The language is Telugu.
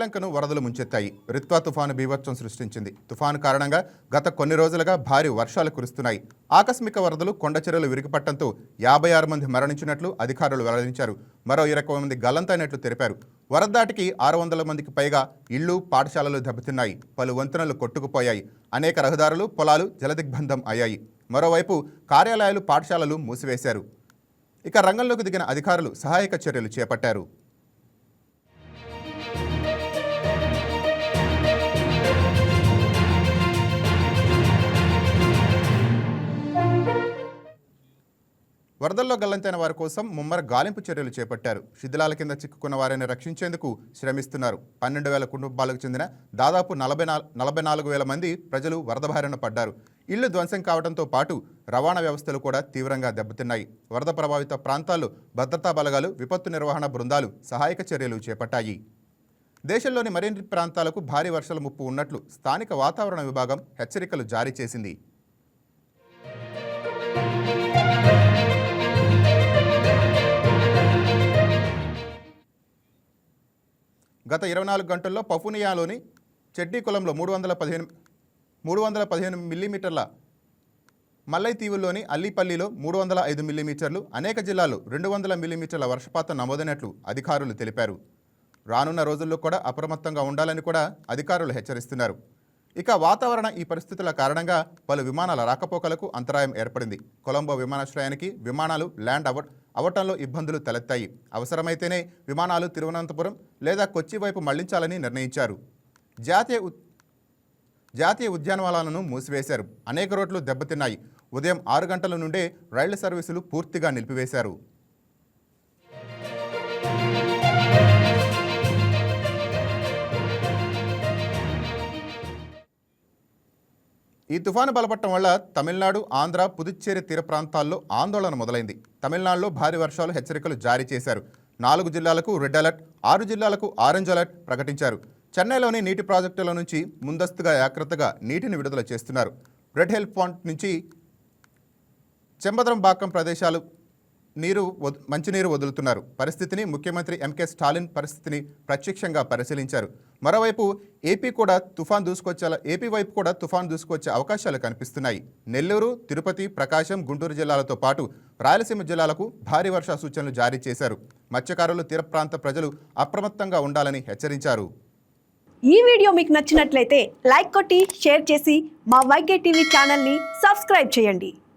శ్రీలంకను వరదలు ముంచెత్తాయి. రిత్వా తుఫాను బీభత్సం సృష్టించింది. తుఫాను కారణంగా గత కొన్ని రోజులుగా భారీ వర్షాలు కురుస్తున్నాయి. ఆకస్మిక వరదలు కొండచెరలు విరిగిపట్టడంతో యాభై ఆరు మంది మరణించినట్లు అధికారులు వెల్లడించారు. మరో ఇరవై మంది గల్లంతైనట్లు తెలిపారు. వరదాటికి ఆరు వందల మందికి పైగా ఇళ్ళు పాఠశాలలు దెబ్బతిన్నాయి. పలు వంతెనలు కొట్టుకుపోయాయి. అనేక రహదారులు పొలాలు జలదిగ్బంధం అయ్యాయి. మరోవైపు కార్యాలయాలు పాఠశాలలు మూసివేశారు. ఇక రంగంలోకి దిగిన అధికారులు సహాయక చర్యలు చేపట్టారు. వరదల్లో గల్లంతైన వారి కోసం ముమ్మర గాలింపు చర్యలు చేపట్టారు. శిథిలాల కింద చిక్కుకున్న వారిని రక్షించేందుకు శ్రమిస్తున్నారు. పన్నెండు వేల కుటుంబాలకు చెందిన దాదాపు నలభై నలభై నాలుగు వేల మంది ప్రజలు వరద బారిన పడ్డారు. ఇళ్ళు ధ్వంసం కావడంతో పాటు రవాణా వ్యవస్థలు కూడా తీవ్రంగా దెబ్బతిన్నాయి. వరద ప్రభావిత ప్రాంతాల్లో భద్రతా బలగాలు విపత్తు నిర్వహణ బృందాలు సహాయక చర్యలు చేపట్టాయి. దేశంలోని మరిన్ని ప్రాంతాలకు భారీ వర్షాల ముప్పు ఉన్నట్లు స్థానిక వాతావరణ విభాగం హెచ్చరికలు జారీ చేసింది. గత ఇరవై నాలుగు గంటల్లో పఫునియాలోని చెడ్డీకులంలో మూడు వందల పదిహేను మూడు వందల పదిహేను మిల్లీమీటర్ల మల్లై తీవుల్లోని అల్లిపల్లిలో మూడు వందల ఐదు మిల్లీమీటర్లు అనేక జిల్లాలు రెండు వందల మిల్లీమీటర్ల వర్షపాతం నమోదైనట్లు అధికారులు తెలిపారు. రానున్న రోజుల్లో కూడా అప్రమత్తంగా ఉండాలని కూడా అధికారులు హెచ్చరిస్తున్నారు. ఇక వాతావరణ ఈ పరిస్థితుల కారణంగా పలు విమానాల రాకపోకలకు అంతరాయం ఏర్పడింది. కొలంబో విమానాశ్రయానికి విమానాలు ల్యాండ్ అవ అవటంలో ఇబ్బందులు తలెత్తాయి. అవసరమైతేనే విమానాలు తిరువనంతపురం లేదా కొచ్చి వైపు మళ్ళించాలని నిర్ణయించారు. జాతీయ ఉ- జాతీయ ఉద్యానవనాలను మూసివేశారు. అనేక రోడ్లు దెబ్బతిన్నాయి. ఉదయం ఆరు గంటల నుండే రైళ్ళ సర్వీసులు పూర్తిగా నిలిపివేశారు. ఈ తుఫాను బలపడటం వల్ల తమిళనాడు ఆంధ్ర పుదుచ్చేరి తీర ప్రాంతాల్లో ఆందోళన మొదలైంది. తమిళనాడులో భారీ వర్షాలు హెచ్చరికలు జారీ చేశారు. నాలుగు జిల్లాలకు రెడ్ అలర్ట్ ఆరు జిల్లాలకు ఆరెంజ్ అలర్ట్ ప్రకటించారు. చెన్నైలోని నీటి ప్రాజెక్టుల నుంచి ముందస్తుగా జాగ్రత్తగా నీటిని విడుదల చేస్తున్నారు. రెడ్ హెల్ప్ పాయింట్ నుంచి చెంబదరంబాకం ప్రదేశాలు నీరు వద్- మంచినీరు వదులుతున్నారు. పరిస్థితిని ముఖ్యమంత్రి ఎంకే స్టాలిన్ పరిస్థితిని ప్రత్యక్షంగా పరిశీలించారు. మరోవైపు ఏపీ కూడా తుఫాన్ దూసుకొచ్చేలా ఏపీ వైపు కూడా తుఫాన్ దూసుకొచ్చే అవకాశాలు కనిపిస్తున్నాయి. నెల్లూరు తిరుపతి ప్రకాశం గుంటూరు జిల్లాలతో పాటు రాయలసీమ జిల్లాలకు భారీ వర్ష సూచనలు జారీ చేశారు. మత్స్యకారులు తీర ప్రాంత ప్రజలు అప్రమత్తంగా ఉండాలని హెచ్చరించారు. ఈ వీడియో మీకు నచ్చినట్లయితే లైక్ కొట్టి షేర్ చేసి మా వైకే టీవీ ఛానల్ని సబ్స్క్రైబ్ చేయండి.